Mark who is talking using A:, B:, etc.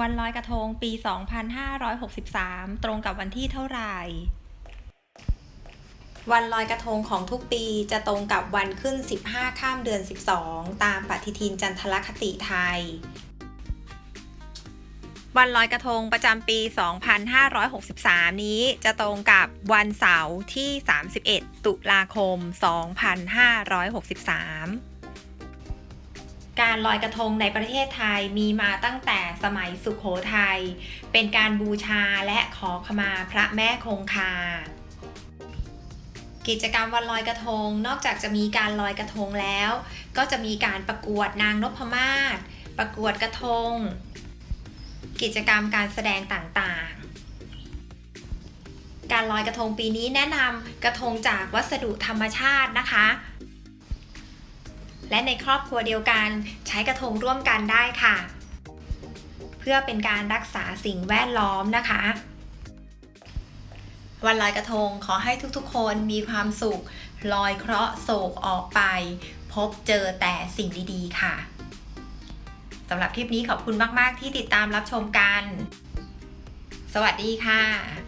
A: วันลอยกระทงปี 2563 ตรงกับวันที่เท่าไหร่ วันลอยกระทงของทุกปีจะตรงกับวันขึ้น 15 ข้ามเดือน 12 ตามปฏิทินจันทรคติไทย วันลอยกระทงประจำปี 2563 นี้จะตรงกับวันเสาร์ที่ 31 ตุลาคม 2563 การลอยกระทงในประเทศไทยมีมาตั้งแต่สมัยสุขโขทัย เป็นการบูชาและขอขมาพระแม่คงคา กิจกรรมวันลอยกระทง นอกจากจะมีการลอยกระทงแล้ว ก็จะมีการประกวดนางนพมาศ ประกวดกระทง กิจกรรมการแสดงต่างๆ การลอยกระทงปีนี้แนะนำกระทงจากวัสดุธรรมชาตินะคะ และในครอบครัวเดียวกันใช้กระทงร่วมกันได้ค่ะ เพื่อเป็นการรักษาสิ่งแวดล้อมนะคะ วันลอยกระทงขอให้ทุกๆ คนมีความสุข ลอยเคราะห์โศกออกไป พบเจอแต่สิ่งดีๆ ค่ะสำหรับคลิปนี้ขอบคุณมาก ๆ ที่ติดตามรับชมกัน สวัสดีค่ะ